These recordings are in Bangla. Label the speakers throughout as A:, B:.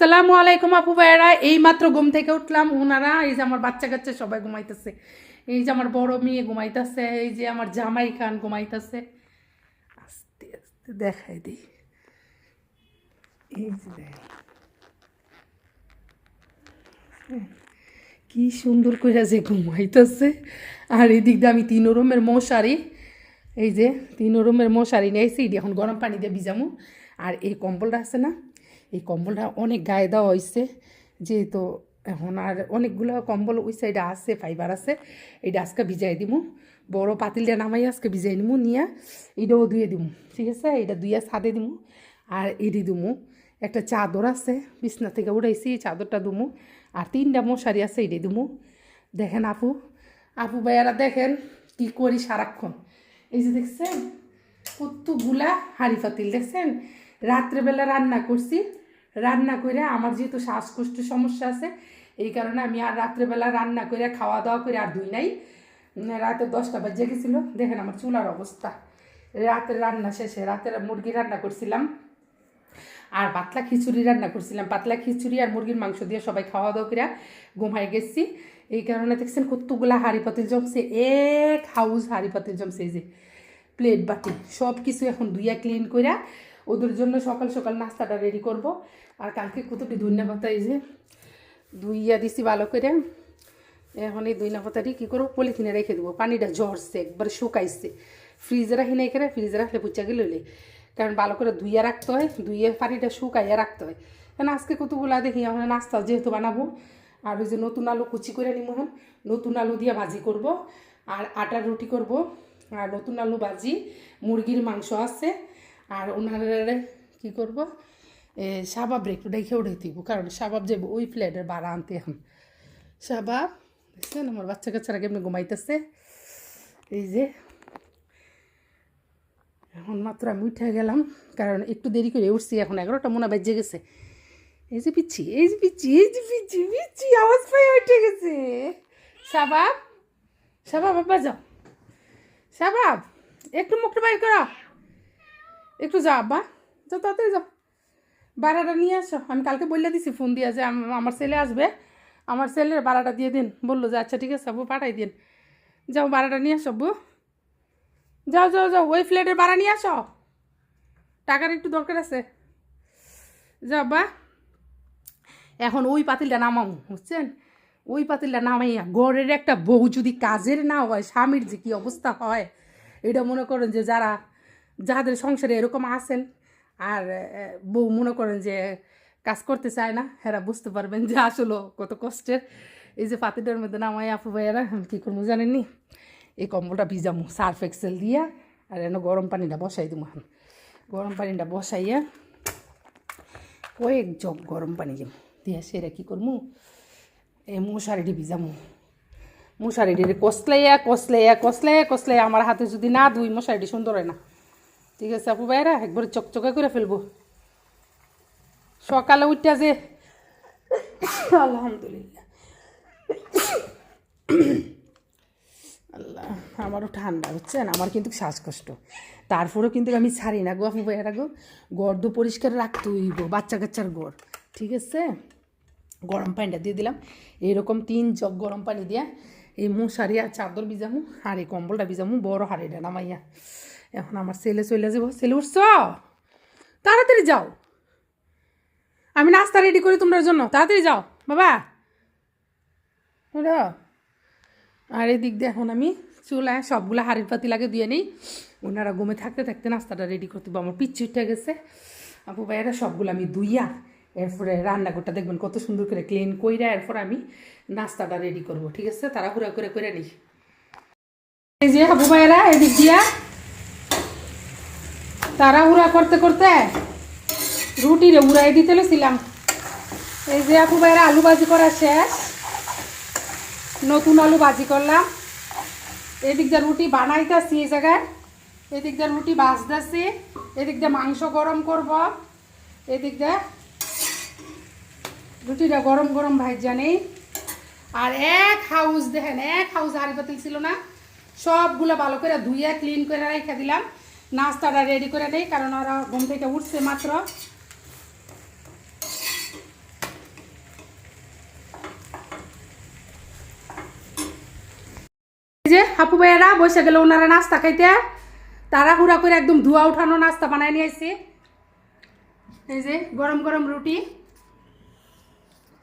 A: আসসালামু আলাইকুম আপু ভাইয়েরা। এই মাত্র ঘুম থেকে উঠলাম। ওনারা এই যে আমার বাচ্চা কাচ্চা সবাই ঘুমাইতেছে। এই যে আমার বড় মেয়ে ঘুমাইতেছে, এই যে আমার জামাই খান ঘুমাইতেছে। আস্তে আস্তে দেখাই দিই। এই যে। কি সুন্দর করে যে ঘুমাইতেছে। আর এদিক দিয়ে আমি তিন রুমের মশারি, এই যে তিন রুমের মশারি নিয়েছি এখন গরম পানি দিয়ে ভিজামু। আর এই কম্বলটা আছে না এই কম্বলটা অনেক গায়ে দেওয়া হয়েছে যেহেতু এখন আর অনেকগুলো কম্বল ওই সাইডে আছে ফাইবার আছে, এইটা আজকে ভিজাই দিমু। বড় পাতিলটা নামাই আজকে ভিজাই নিমু, নিয়ে এটাও ধুয়ে দিমু, ঠিক আছে? এটা ধুয়ে ছাদে দিমু আর এটি দিমু। একটা চাদর আছে, বিছনা থেকে উঠাইছি, এই চাদরটা দুমু আর তিনটা মশারি আছে এটি দিমু। দেখেন আপু আপু ভাইয়ারা দেখেন কি করি সারাক্ষণ। এই যে দেখছেন, কতগুলা হাঁড়ি পাতিল, দেখছেন? রাত্রেবেলা রান্না করছি রান্না করে, আমার যেহেতু শ্বাসকষ্ট সমস্যা আছে, এই কারণে আমি আর রাত্রেবেলা রান্না করে খাওয়া দাওয়া করে আর ধুই নাই। রাতে দশটা বাজে গেছিল, দেখেন আমার চুলার অবস্থা। রাতের রান্না শেষে, রাতের মুরগি রান্না করছিলাম, আর পাতলা খিচুড়ি রান্না করছিলাম। পাতলা খিচুড়ি আর মুরগির মাংস দিয়ে সবাই খাওয়া দাওয়া করে ঘুমাই গেছি। এই কারণে দেখছেন কতগুলা হাঁড়ি জমছে, এক হাউস হাঁড়ি জমছে এই যে প্লেট বাটি সব কিছু এখন ধুইয়া ক্লিন কইরা ওদের জন্য সকাল সকাল নাস্তাটা রেডি করব। আর কালকে কতটি পাতা এই যে ধুইয়া দিছি ভালো করে। এখন এই ধনিয়া পাতাটি কী করব? পলিথিনে রেখে দেবো। পানিটা ঝরছে, একবারে শুকাইছে। ফ্রিজে রাখি নাই করে ফ্রিজে রাখলে পুচা গেলে কারণ ভালো করে ধুইয়া রাখতে হয়, ধুইয়ে পানিটা শুকাইয়া রাখতে হয়। কারণ আজকে কতগুলা দেখি এখন নাস্তা যেহেতু বানাবো। আর ওই যে নতুন আলু কুচি করে নিব এখন। নতুন আলু দিয়ে ভাজি করব। আর আটার রুটি করব। আর নতুন আলু ভাজি, মুরগির মাংস আছে। আর ওনারা কি করব? সাবাব একটু ডেকে উঠে দিব, কারণ সাবাব যাব ওই ফ্ল্যাটের ভাড়া আনতে এখন। সাবাব দেখছেন আমার বাচ্চা কাচ্চারা কেমনি ঘুমাইতেছে? এই যে, এখন মাত্র আমি উঠে গেলাম, কারণ একটু দেরি করে উঠছি, এখন এগারোটা মনে বেজে গেছে। এই যে পিচ্ছি, এই যে পিচ্ছি, এই যে পিচ্ছি পিচ্ছি, আওয়াজ পাই উঠে গেছে। সাবাব সাবাব বাবা যাও। সাবাব একটু মুখটা বাইর করো। একটু যাও আব্বা যাও তাড়াতাড়ি যাও ভাড়াটা নিয়ে আসো। আমি কালকে বললে দিছি ফোন দিয়ে যে আমার ছেলে আসবে। আমার ছেলের ভাড়াটা দিয়ে দিন। বলল যে আচ্ছা ঠিক আছে, আব্বু, পাঠাই দিন। যাও ভাড়াটা নিয়ে আসো যাও যাও যাও, ওই ফ্ল্যাটের ভাড়া নিয়ে আসো। টাকার একটু দরকার আছে। যাও, বা। এখন ওই পাতিলটা নামামু বুঝছেন? ওই পাতিলটা নামাইয়া গড়ের একটা বউ যদি কাজের না হয়, স্বামীর যে কী অবস্থা হয়, এটা মনে করেন যে যারা যাদের সংসারে এরকম আছেন, আর বউ মনে করেন যে কাজ করতে চায় না, এরা বুঝতে পারবেন যে আসলে কত কষ্টের। এই যে পাতিটার মধ্যে নামাই আপু ভাইয়েরা, আমি কী করব জানেননি? এই কম্বলটা ভিজামু, সার্ফ এক্সেল দিয়া, আর এনে গরম পানিটা বসাই দিব এখন। গরম পানিটা বসাইয়া কয়েক জগ গরম পানি দিব দিয়া সেরা কী করব? এই মশারিটি ভিজামু। মশারিটি কসলাইয়া কসলাইয়া কসলাইয়া কসলাইয়া আমার হাতে যদি না ধুই মশারিটি সুন্দর হয় না। ঠিক আছে আপু ভাইরা একবার চকচকে করে ফেলব। সকালে উঠটা যে। আলহামদুলিল্লাহ। আল্লাহ আমারও ঠান্ডা বুঝছেন আমার কিন্তু শ্বাসকষ্ট। তারপরেও কিন্তু আমি ছাড়ি না গো আপু ভাইয়ারা গো গর্দ পরিষ্কার রাখতে হইব, বাচ্চা কাচ্চার গড়। ঠিক আছে? গরম পানিটা দিয়ে দিলাম। এইরকম তিন জগ গরম পানি দিয়া। এই মশারি আর চাদর ভিজামু আর এই কম্বলটা ভিজামু বড় হাড়িটা নামাইয়া এখন আমার ছেলে চলে যাব। ছেলে উঠছ? তাড়াতাড়ি যাও। আমি নাস্তা রেডি করি তোমার জন্য। তাড়াতাড়ি যাও। বাবা। আর এদিক দিয়ে এখন আমি চুলায় সবগুলো হাড়ির পাতি লাগে দিয়ে নেই। ওনারা ঘুমে থাকতে থাকতে নাস্তাটা রেডি করতে আমার পিচ্ছি উঠে গেছে। আপু ভাইয়েরা সবগুলো আমি দুইয়া এরপরে রান্নাঘরটা দেখবেন কত সুন্দর করে ক্লিন কইরা এরপর আমি নাস্তাটা রেডি করব। ঠিক আছে? তাড়াহুড়া করে করে নিই। এই যে আপু ভাইয়েরা, এদিক দিয়া। তাড়াহুড়া করতে করতে রুটি রে উড়াই দিতে ছিলাম। এই যে আপু ভাইয়েরা আলু ভাজি করা শেষ। নতুন আলু ভাজি করলাম। এদিক দিয়ে রুটি বানাইতেছি এই জায়গায়। এদিক দিয়ে রুটি ভাজতেছি। এদিক দিয়ে মাংস গরম করব। এদিক দিয়ে রুটিটা গরম গরম ভাইজা নেই। আর এক হাউস দেখেন, এক হাউস হাড়ি পাতিল ছিল না। সবগুলো ভালো করে ধুইয়া ক্লিন করে রেখে দিলাম। নাস্তাটা রেডি করে নেই কারণ ওরা ঘুম থেকে উঠছে মাত্র। হাপু ভাইয়েরা বসে গেলে ওনারা নাস্তা খাইতে। তারা হুড়া করে একদম ধোয়া উঠানো নাস্তা বানায় নিয়ে আসছি এই যে গরম গরম রুটি।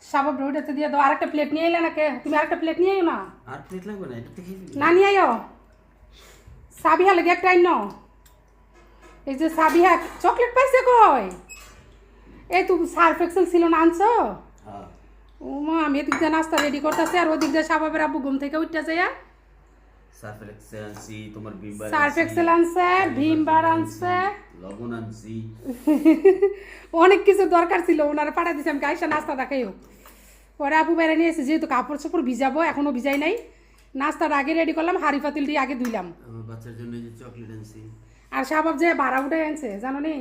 A: সাবব রুটিতে দিয়ে দাও আরেকটা প্লেট নিয়ে এলে নাকি? তুমি আরেকটা প্লেট নিয়ে আইও না?
B: আর প্লেট লাগবে না?
A: না নিয়ে আইও। সাবিয়া লাগে একটা আইন এই যে সাবিহা চকলেট পাইছে কই? এই তো সার্ফ এক্সেল ছিল না আনছো?
B: হ্যাঁ।
A: ও মা আমি এদিক দিয়ে নাস্তা রেডি করতেছি আর ওদিক দিয়ে সাবাবের আব্বু ঘুম থেকে উঠতে যায়
B: সার্ফেল এক্সেল আনছি তোমার ভিমবার
A: সার্ফ এক্সেল আনছে। ভীম বার আনছে।
B: লবণ আনছি।
A: অনেক কিছু দরকার ছিল ওনারা পাঠা দিছে আমি গাইসা নাস্তা দেখাইও পরে আপু বেড়ে নিয়ে এসে যেহেতু কাপড় চোপড় ভিজাবো এখনও ভিজাই নাই। নাস্তাটা আগে রেডি করলাম হাড়ি দিয়ে আগে ধুইলাম।
B: আমার বাচ্চার জন্য যে চকলেট আনছি।
A: আর সাবাব যে ভাড়া উঠে আনছে জানো নি?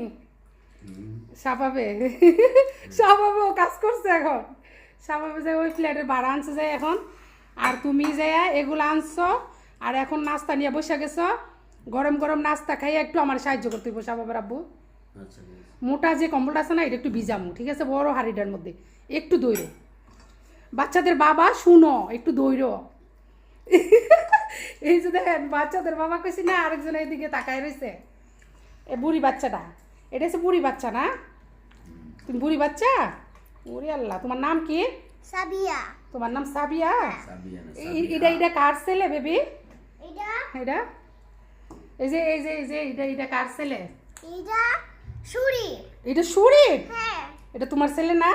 A: সাবাবে ও কাজ করছে এখন। সাবাবে যে ওই প্লেটের ভাড়া আনছে যে এখন আর তুমি যে এগুলো আনছো আর এখন নাস্তা নিয়ে বসে গেছো গরম গরম নাস্তা খাইয়ে একটু আমার সাহায্য করতে হইব সাবাবের আব্বু।
B: আচ্ছা আছে।
A: মোটা যে কম্বলটা আছে না এটা একটু ভিজামু ঠিক আছে? বড় হাড়িটার মধ্যে। একটু দৈর বাচ্চাদের বাবা শুনো একটু দৈর এই যে দেখেন বাচ্চাদের বাবা কইছি না আরেকজন এইদিকে তাকায় রয়েছে এ বুড়ি বাচ্চাটা এটা হচ্ছে বুড়ি বাচ্চা না? তুমি বুড়ি বাচ্চা? ওরে আল্লাহ তোমার নাম কি?
C: সাবিয়া।
A: তোমার নাম সাবিয়া?
B: সাবিয়া না,
A: এ-
B: সাবিয়া।
A: এটা এটা কার ছেলে বেবি?
C: এটা
A: এটা এই যে এই যে এই যে এটা এটা কার ছেলে?
C: এটা সুরি।
A: এটা সুরি?
C: হ্যাঁ।
A: এটা তোমার ছেলে না?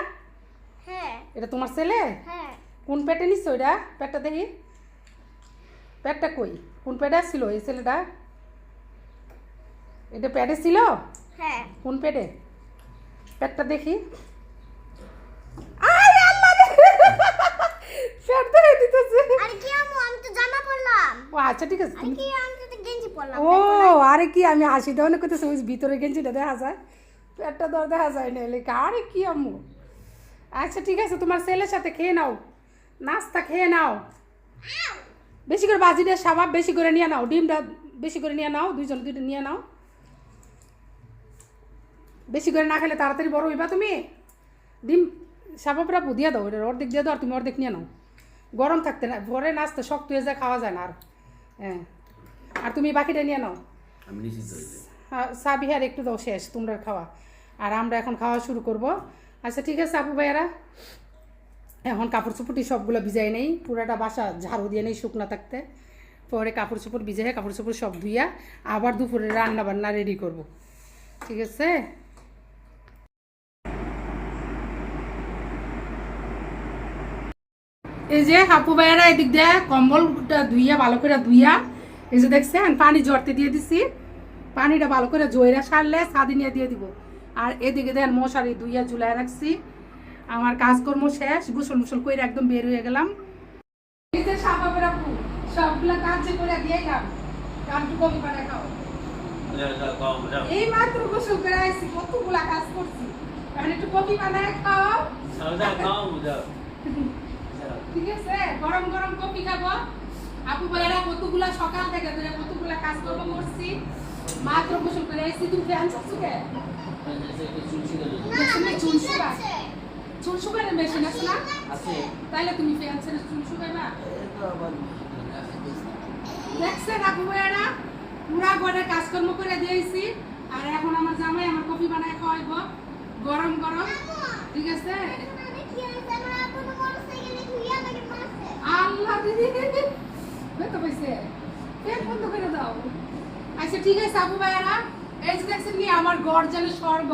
C: হ্যাঁ।
A: এটা তোমার ছেলে?
C: হ্যাঁ।
A: কোন পেটে নিচ্ছ এটা? পেটটা দেখি। পেটটা কই? কোন পেটে ছিল এই ছেলেটা? এটা প্যাডে ছিল?
C: হ্যাঁ।
A: কোন প্যাডে? প্যাডটা দেখি। আয় আল্লাহ রে! পেট দেখে দিতেছে।
C: আর কি আমু আমি তো জামা পরলাম।
A: ও আচ্ছা ঠিক আছে।
C: আর কি আমি তো গেঞ্জি পরলাম।
A: ও আরে কি আমি হাসি দেওয়া করতেছি ওই ভিতরে গেঞ্জিটা দেখা যায়। পেটটা দর দেখা যায় না লেখা আরে কি আম্মু? আচ্ছা ঠিক আছে তোমার ছেলের সাথে খেয়ে নাও। নাস্তা খেয়ে নাও। বেশি করে বাজিটা সাবাব বেশি করে নিয়ে নাও ডিমটা বেশি করে নিয়ে নাও দুইজন দুইটা নিয়ে নাও। বেশি করে না খেলে তাড়াতাড়ি বড় হইবা তুমি। ডিম সাবাবরা বুধিয়া দাও এটা অর্ধেক দিয়ে দাও আর তুমি অর্ধেক নিয়ে নাও। গরম থাকতে না ঘরে নাস্তা শক্ত হয়ে যায় খাওয়া যায় না আর। হ্যাঁ। আর তুমি বাকিটা নিয়ে নাও। সাবিহার একটু দাও শেষ তোমরা খাওয়া। আর আমরা এখন খাওয়া শুরু করব। আচ্ছা ঠিক আছে আপু ভাইয়ারা। এখন কাপড় চোপড়টি সবগুলো ভিজাই নেই, পুরাটা বাসা ঝাড়ু দিয়ে নেই শুকনা থাকতে। পরে কাপড় চোপড় ভিজে কাপড় চোপড় সব ধুইয়া আবার দুপুরে রান্না বান্না রেডি করব। ঠিক আছে? এই যে হাপু ভাইয়ারা এদিক দিয়ে কম্বলটা ধুইয়া, ভালো করে ধুইয়া, এই যে দেখছেন, পানি জড়তে দিয়ে দিছি। পানিটা ভালো করে জয়রা সারলে ছাদি নিয়ে দিয়ে দিব। আর এদিকে দেন মশারি ধুইয়া ঝুলাই রাখছি। আমার কাজকর্ম শেষ গোসল মুসল করে একদম বের হয়ে গেলাম। আপু সবগুলা কাজ করে দিয়ে গেলাম কানটু কবি বানায় খাও। এই মাত্র গোসল করে আসছি কতগুলা কাজ করছি। এখন একটু কফি বানায় খাও। ঠিক আছে গরম গরম কফি খাব। আপু কতগুলা সকাল থেকে ধরে কতগুলা কাজ করব করছি? মাত্র গোসল করে আসছি তুমি ফ্যান চাচ্ছো কে? মেশিনে চুল শুকায় চুল শুকানোর মেশিন আছে না? তাইলে তুমি ফ্যান ছেড়ে চুল শুকাইবা? দেখছেন আপু ভাইয়েরা? পুরা ঘরে কাজকর্ম করে দিয়েছি। আর এখন আমার জামাই আমার কফি বানায় খাওয়াইব। গরম গরম। ঠিক আছে? আল্লাহ দিদি। বেতো পাইছে। পেট বন্ধ করে দাও। আচ্ছা ঠিক আছে আপু ভাইয়ারা। এই যে দেখছেন আমার গড় যেন স্বর্গ।